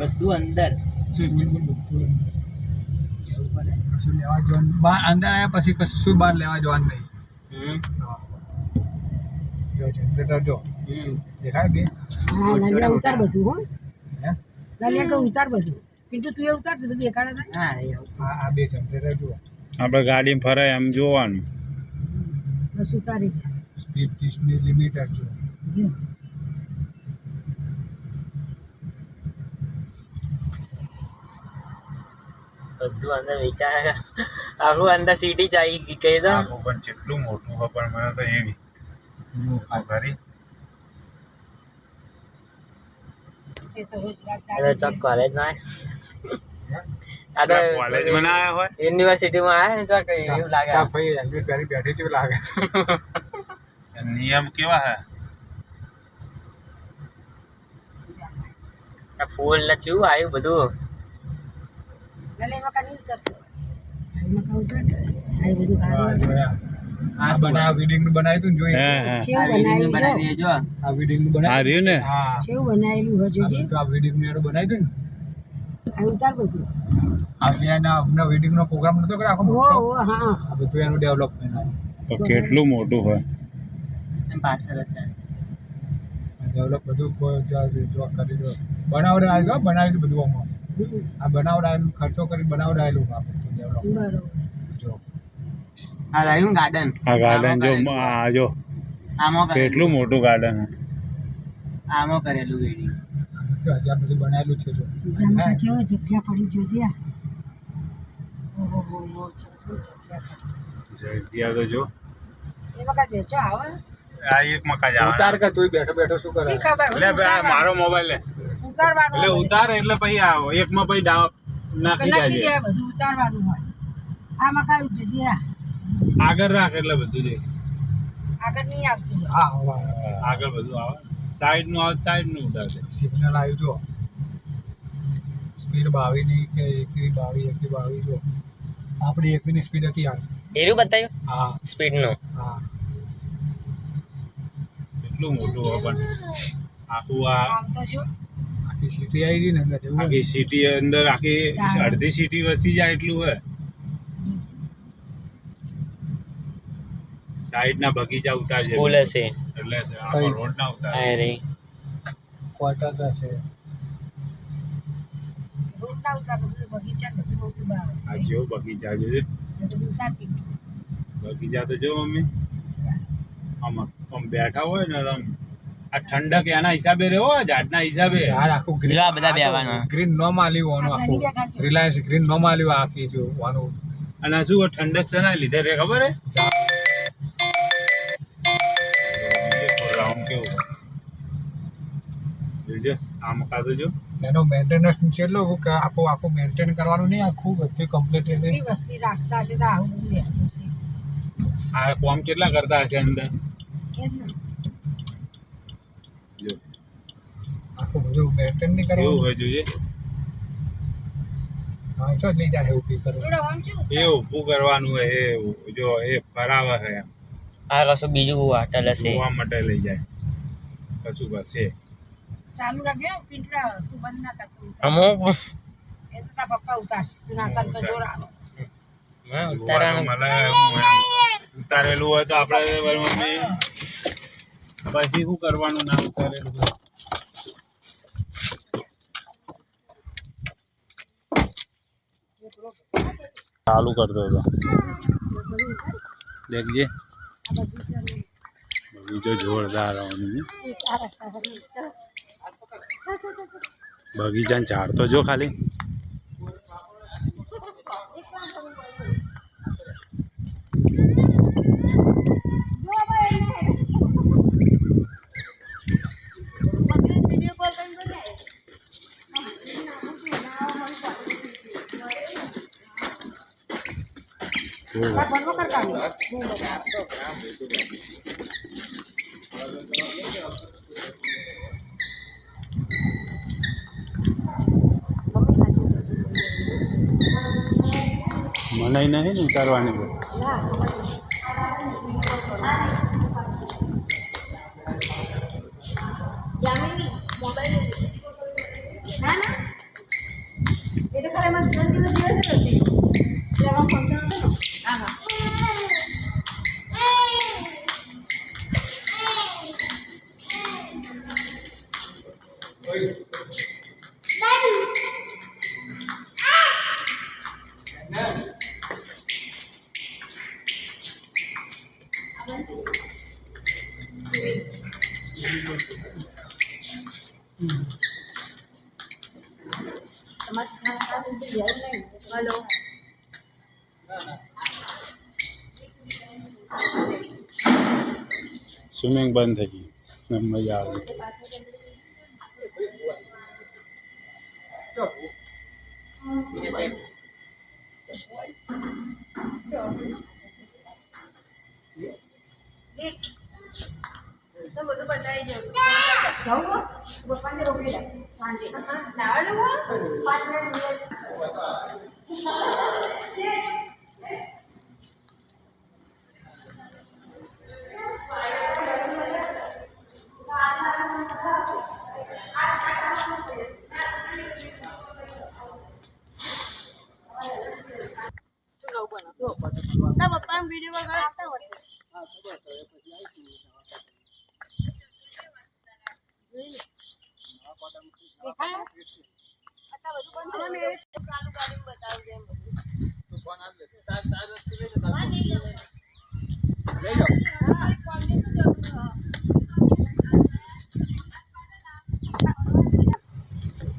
બધું અંદર. કશું લેવા જવાનું બહાર અંદર આવ્યા પછી કશું બહાર લેવા જવાનું નહીં. હમ. હા. જો જનરેટર જો. હમ. દેખાય બે? હા નલિયા ઉતાર બધું હો. નલિયા કે ઉતાર બધું? પિન્ટુ તું એ ઉતાર બધું દેખાડે હા એ આવું. આ બે જનરેટર જુઓ. આપણે ગાડીમાં ફરાય એમ જોવાનું. બસ ઉતારી છે. સ્પીડ લિમિટર જો. બધું અંદર વિચાર આખું અંદર સીટી ચાલી કહી દો. આખું પણ જેટલું મોટું હોય પણ મને તો એવી. ખરી ચોક આ તો કોલેજમાં ના આવ્યા હોય? યુનિવર્સિટી આવ્યા ને ચોક એવું લાગે. તા ભાઈ બેઠી જેવું લાગે. નિયમ કેવા હે? આ ફૂલ ને ચેવું આવ્યું બધું. નહીં ઉતરતું. આ બધું. આ બનાવ વિડિંગનું બનાવ્યું તું ને જોઈએ હે હે. શેવ બનાવી જો. આ વિડિંગનું આ બનાવ્યું રહ્યું ને? હા. બનાવેલું આ બધું વિડિંગનું એનું બનાવ્યું તું ને? આ ઉતાર બધું. આ ત્યાં અમને વેડિંગ નો પ્રોગ્રામ નતો કર્યો આખો મોટો? ઓ હા. આ બધું એનું ડેવલપમેન્ટ આ તો કેટલું મોટું હોય? એમ પાછળ હશે. ડેવલપ બધું જો કરી દો. બનાવડાયું આવી ગયો બનાવી બધું આમાં. આ બનાવડાયેલું ખર્ચો કરી બનાવડાયેલું આ બધું ડેવલપ બરોબર જો. આ રહ્યું ગાર્ડન આ ગાર્ડન જો આ જો. આમાં કેટલું મોટું ગાર્ડન આમાં કરેલું વેડી. આ હજી આ બધું બનાવેલું છે જો. બીજામાં જગ્યા પડી જોજે આ. ઓહો હો હો કેટલી જગ્યા તો જો. એમાં કાંઈ દેચો આવે. આ એક મકા જ ઉતાર કે તું બેઠો બેઠો શું કરે? શી ખબર? એટલે ભાઈ આ મારો મોબાઈલ લે. ઉતારવાનું એટલે. ઉતાર એટલે પછી આવો. એકમાં પછી ડાવ નાખી નાખી દે બધું ઉતારવાનું હોય. આમાં કાંઈ જોજે આગળ રાખ એટલે બધું જે. આગળ નહીં આવતું હા હા આગળ બધું આવે. સાઈડનું આવે સાઈડનું ઉતારે. સિગ્નલ આવ્યું જો. સ્પીડ બાવી ની કે એકવી બાવી એકવી બાવી જો. આપણી એકવીની સ્પીડ હતી યાર એરું બતાવ્યું? હા. સ્પીડનું હા. એટલું મોટું હોય પણ. આખું આ. આમ તો જો. આખી સિટી આવી ગઈ ને અંદર એવું આખી સિટી અંદર આખી અડધી સિટી વસી જાય એટલું હોય. સાઈડ ના બગીચા ઉતારજે સ્કૂલ હશે. એટલે આખો રોડ ના ઉતાર. આ ક્વાર્ટર ક્વાર્ટર છે. ના ઉતાર બગીચા બધું બહુ બાવે. આ જેવો બગીચા છે બગીચા તો જો મમ્મી. આમાં આમ બેઠા હોય ને આમ આ ઠંડક એના હિસાબે રહ્યો હોય ઝાડના હિસાબે? ઝાડ આખું ગ્રીન આ બધા બેહવાના. ગ્રીન નો માલ્યું આનું આ આખું. છે. રિલાયન્સ ગ્રીન નો માલ્યું આખી જો આનું અને શું હોય, ઠંડક ને લીધે રે ખબર હે? રાઉન્ડ કેવું જોજે આ જો. એનો મેન્ટેનન્સ છે એટલો કે આખું આખું મેન્ટેન કરવાનું નહીં આખું બધું કમ્પ્લીટ કેટલી વસ્તી રાખતા હશે તો આવું છે આ કોમ કેટલા કરતા હશે અંદર એ જ ને. જો આખું બધું મેન્ટેન નહીં કરવું હોય જોઈએ. વાંચો જ લઈ જાય એવું બી કરે. જોડે આમ શું? એ ઊભું કરવાનું હોય એ જો એ ફરાવે છે એમ. આ કશું બીજું હોટલ હશે જોવા માટે લઈ જાય. કશું કરશે ચાલુ રાખે પિંટડા તું બંધ ના કરતો અમુક એ તો તારા પપ્પા ઉતારશે. તું ના કર તો જોર આવે. હા, જોવાનું ઉતારવાનું. મળે એમ હોય એમ. ઉતારેલું હોય તો આપણે પછી શું કરવાનું ના ઉતારેલું હોય? ચાલુ કરતો હતો દેખજે. બગીચો જોરદાર બગીચાને ઝાડ તો જો ખાલી. તારા ઘરનો કર કાઢ્યો. મને નહીં ને ઉતારવાની હલો સ્વિમિંગ બંધ થઈ ગયું મજા આવે. જાઉં પપ્પાને રોકી લે સાંજે નાવા જવું પાંચ મિનિટ પપ્પા વીડિયો કોલ કરતા હોય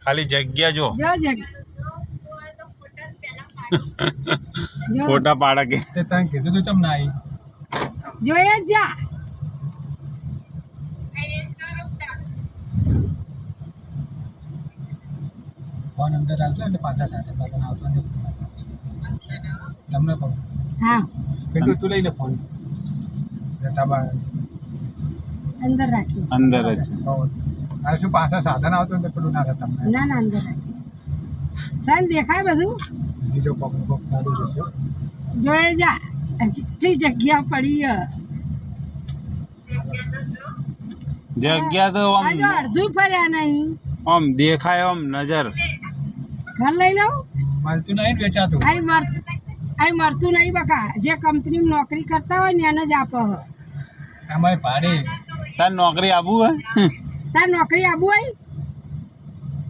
ખાલી જગ્યા જો. જો જગ જો. ફોટા પાડા કે. તે તને કીધું તું ચમ ના આવી? જોઈએ જ. ફોન અંદર રાખજો એટલે પાછા સાથે તને આવશો ને તમને પણ. હા. કેટલું તું લઈ લે ફોન. જતા બા અંદર રાખ્યો અંદર જ તો હવે શું પાછા સાધન આવતો તો પેલું ના થાય તમને? ના ના અંદર રાખ્યું સન દેખાય બધું? હજી જો કોક કોક ચાલુ જશે જોઈ જા જેટલી જગ્યા પડી. જગ્યા તો આમ આ અડધું ફર્યા નહીં. આમ દેખાય આમ નજર. ઘર લઈ લઉં મળતું નહીં વેચાતું. આઈ મર આઈ મળતું નહીં બકા. જે કંપનીમાં નોકરી કરતા હોય ને એને જ આપો હે. અમારે ભાડે. તાર નોકરી આવું હે? તાર નોકરી આવું હોય?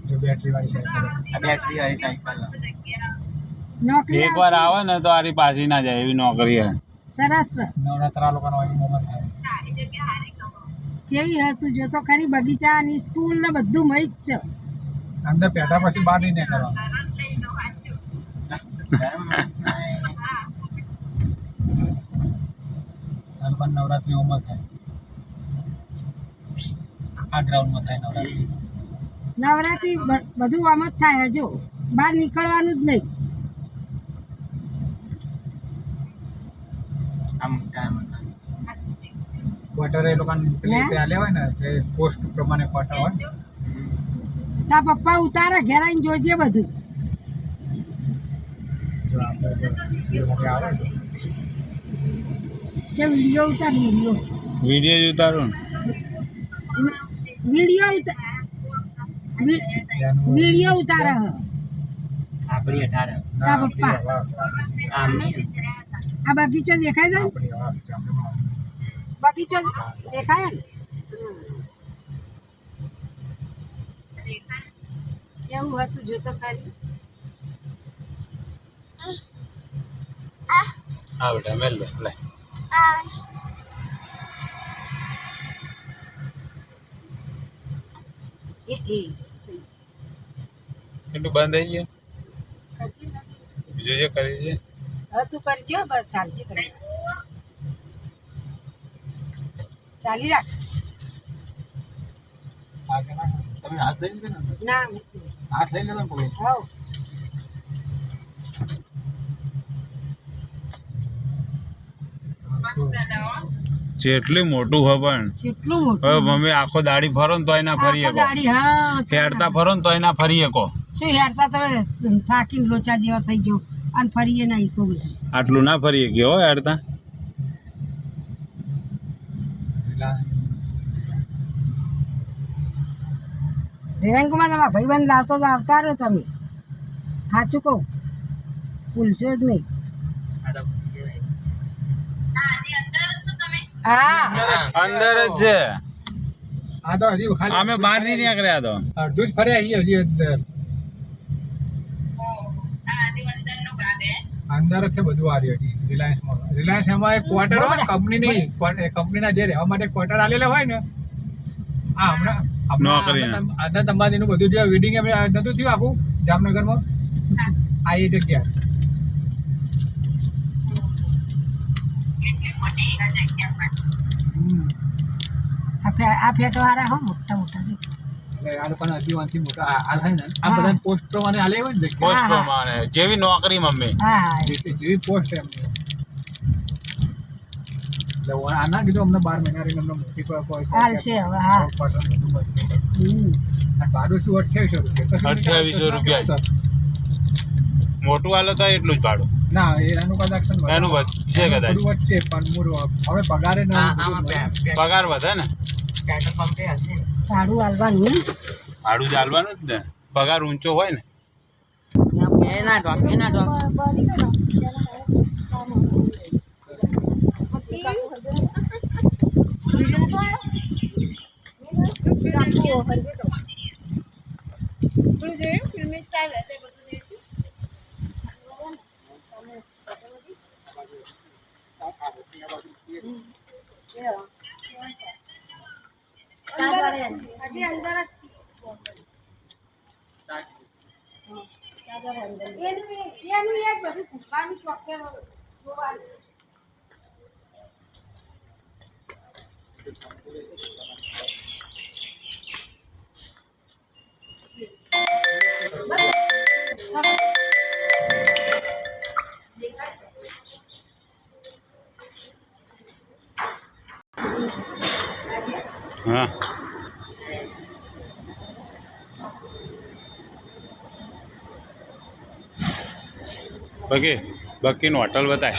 જો બેટરી વાળી સાયકલ બેટરી વાળી સાયકલ નોકરી એક વાર આવે ને તો આરી પાછી ના જાય એવી નોકરી હે. સરસ. નવરાત્રા લોકોનો અહીં મોમત થાય. કેવી હે તું? જોતો ખરી બગીચા ની સ્કૂલ ને બધું મય જ છે. અંદર પેટા પછી બહાર નહીં નીકળવાનું. નવરાત્રી ઓમાં થાય. આ ગ્રાઉન્ડમાં થાય નવરાત્રી. નવરાત્રી બધું આમ જ થાય હજુ. બહાર નીકળવાનું જ નહીં. આમ ટાઈમ ક્વાર્ટર એ લોકોને પેલી? ત્યાં લેવાય ને જે પોસ્ટ પ્રમાણે ક્વાર્ટર હોય. તા પપ્પા ઉતારે ઘેરાઈને જોજે બધું. કે વીડિયો ઉતાર વીડિયો. વીડિયો જ ઉતારું વીડિયો ઉતાર વીડિયો ઉતારે આપણી અઢાર. તા પપ્પા. આ બગીચો દેખાય છે બગીચો દેખાય ને? કેવું હતું જોતો ખરી હા બેટા મેલ લે લે. એ એ કેટલું બંધ થઈ ગયું. બીજું જે કરી છે? હવે તું કરજો બસ ચાલજે કરી. ચાલી રાખ. આગળ. તમે હાથ લઈ લીધો ને? ના હાથ લઈ લીધો ને પકડી. જેટલી મોટું હોય પણ. જેટલું હવે મમ્મી આખો દાડી ફરો ને તોય ના ફરી શકો. દાડી હા હેરતા ફરો ને તોય ના ફરી શકો. શું હેરતા તમે થાકીને લોચા જેવા થઈ ગયો. અને ફરીએ ના ઈકો બધું આટલું ના ફરી ગયો હો હેરતા રિલાયન્સ. ધીરંગમાં તમારા ભાઈબંધ લાવતો તો આવતા રહો તમે. સાચું કહું. ભૂલશો જ નહીં. આ તો હા. અંદર જ છે. આ તો હજી ખાલી અમે બહાર નહીં નીકળ્યા તો. અડધું જ ફર્યા છીએ હજી અંદર. અંદર જ છે બધું આ રહ્યું રિલાયન્સમાં રિલાયન્સ એમાં એક ક્વાર્ટર હોય ને કંપનીની કંપનીના જે રહેવા માટે ક્વાર્ટર આલેલા હોય ને. આ હમણાં નોકરીના. આનંદ અંબાણીનું બધું જે વેડિંગ એમ નતું થયું આખું? જામનગરમાં? આ એ જગ્યા. આ ફેટો વાળા હો મોટા મોટા જો. આ લોકોના હજી વાંચી મોટા આ આ ને. આ બધા પોસ્ટ પ્રમાણે આલે હોય ને પોસ્ટ પ્રમાણે જેવી નોકરી મમ્મી. હા જેવી પોસ્ટ એમની. એટલે આના કીધું અમને બાર મહિના રહીને અમને મોટી પર કોઈ ચાલશે હવે, હા. ક્વાર્ટર બધું મળશે અને ભાડું શું અઠ્યાવીસો રૂપિયા અઠ્યાવીસો રૂપિયા. મોટું હાલો તો એટલું જ ભાડું ના એનું કદાચ એનું વધશે કદાચ. વધશે પણ મૂળ હવે પગારે ન આ- પગાર વધે ને પેટ્રોલ પંપે હશે ભાડું હાલવાનું ભાડું ચાલવાનું જ ને પગાર ઊંચો હોય ને એના ડોક એના ડોક થોડું જોયું ફિલ્મી સ્ટાઇલ હશે બધું જોયું હજી અંદર જ એનું એ જ બધું પૂછવાનું ચોક્કર જોવાનું. હા. બકી બકીનું હોટલ બતાય.